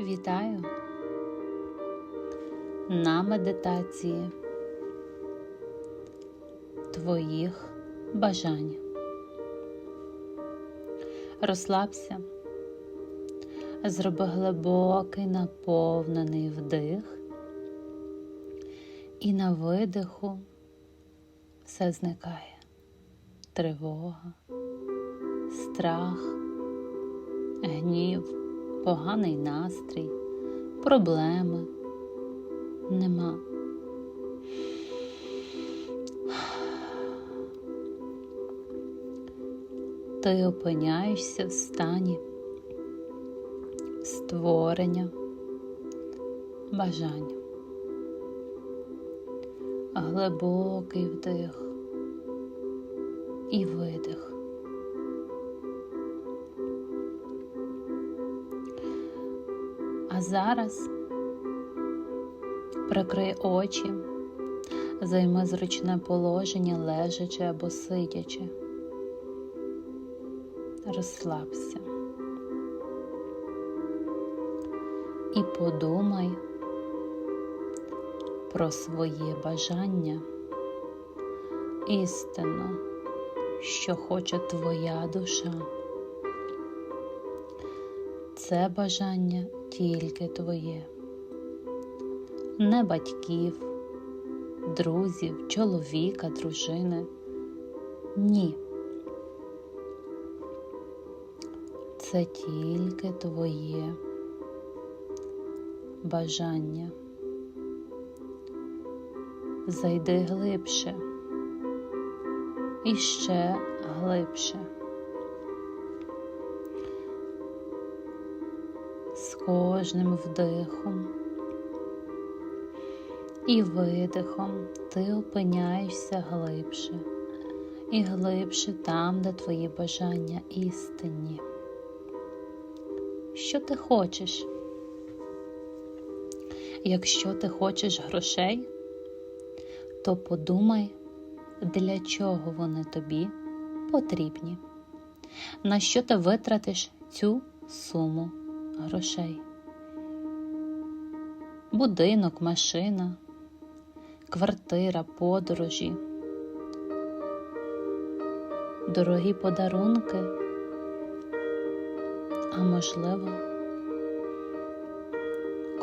Вітаю на медитації твоїх бажань. Розслабся, зроби глибокий наповнений вдих, і на видиху все зникає. Тривога, страх, гнів поганий настрій, проблеми нема. Ти опиняєшся в стані створення бажання. Глибокий вдих і видих. А зараз прикрий очі, займи зручне положення, лежачи або сидячи. Розслабся і подумай про своє бажання, істину, що хоче твоя душа. Це бажання тільки твоє, не батьків, друзів, чоловіка, дружини. Ні. Це тільки твоє бажання. Зайди глибше і ще глибше. Кожним вдихом і видихом ти опиняєшся глибше і глибше там, де твої бажання істинні. Що ти хочеш? Якщо ти хочеш грошей, то подумай, для чого вони тобі потрібні, на що ти витратиш цю суму грошей. Будинок, машина, квартира, подорожі, дорогі подарунки, а можливо,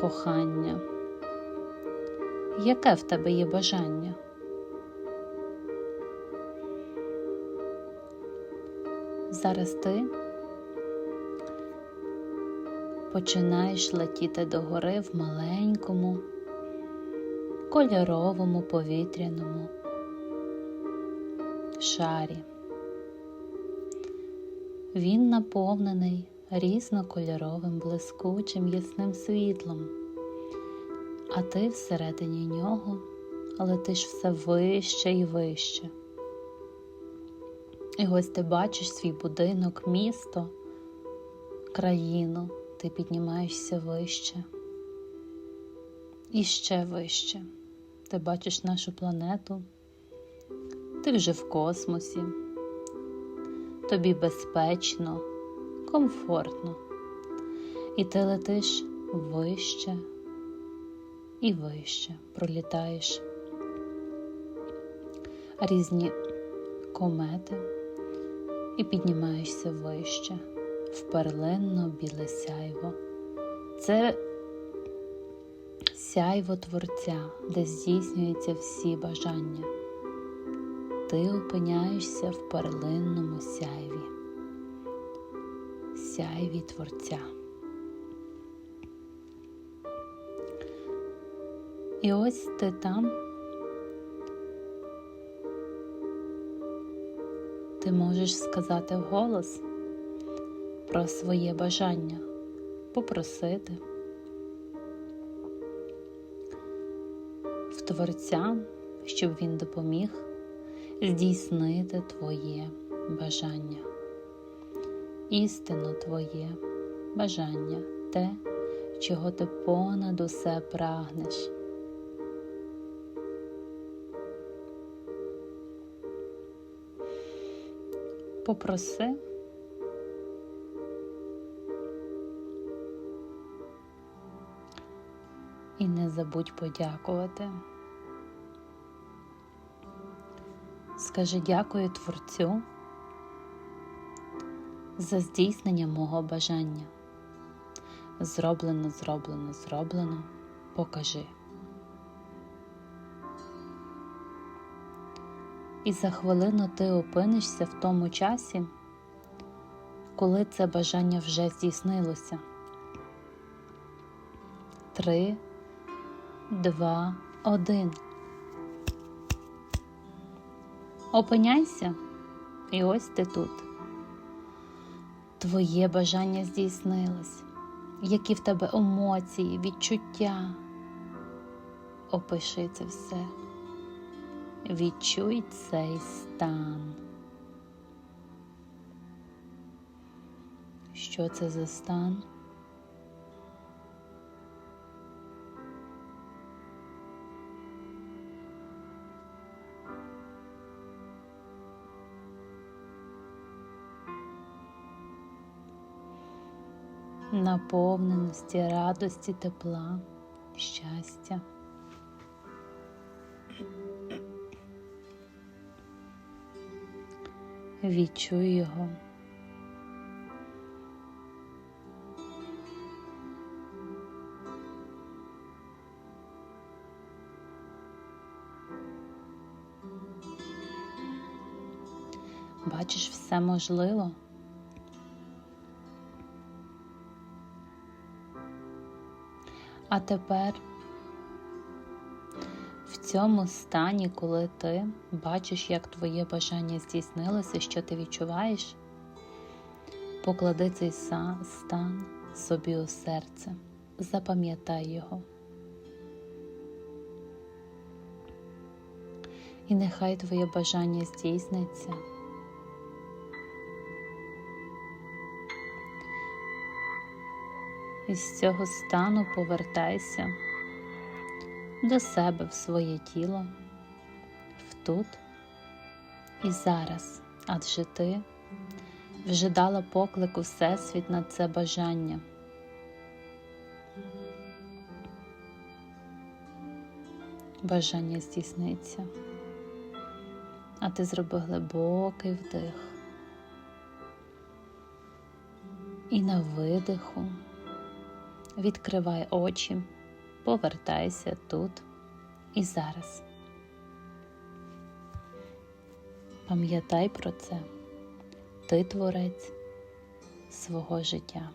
кохання. Яке в тебе є бажання? Зараз ти починаєш летіти догори в маленькому, кольоровому повітряному шарі. Він наповнений різнокольоровим блискучим ясним світлом, а ти всередині нього летиш все вище і вище. І ось ти бачиш свій будинок, місто, країну ти піднімаєшся вище. І ще вище. Ти бачиш нашу планету, ти вже в космосі, тобі безпечно, комфортно, і ти летиш вище і вище, пролітаєш різні комети і піднімаєшся вище в перлинно біле сяйво. Це сяйво Творця, де здійснюються всі бажання. Ти опиняєшся в перлинному сяйві, сяйві Творця. І ось ти там. Ти можеш сказати вголос про своє бажання, попросити в Творця, щоб він допоміг здійснити твоє бажання, істинно твоє бажання, те, чого ти понад усе прагнеш. Попроси І не забудь подякувати. Скажи дякую Творцю за здійснення мого бажання. Зроблено, зроблено, зроблено. Покажи. І за хвилину ти опинишся в тому часі, коли це бажання вже здійснилося. Три, два, один. Опиняйся, і ось ти тут. Твоє бажання здійснилось. Які в тебе емоції, відчуття. Опиши це все. Відчуй цей стан. Що це за стан? Наповненості, радості, тепла, щастя. Відчуй його. Бачиш, все можливо. А тепер в цьому стані, коли ти бачиш, як твоє бажання здійснилося, що ти відчуваєш, поклади цей стан собі у серце, запам'ятай його. І нехай твоє бажання здійсниться. Із цього стану повертайся до себе в своє тіло, в тут і зараз, адже ти вже дала поклик у Всесвіт на це бажання. Бажання здійсниться, а ти зроби глибокий вдих. І на видиху відкривай очі, повертайся тут і зараз. Пам'ятай про це, ти творець свого життя.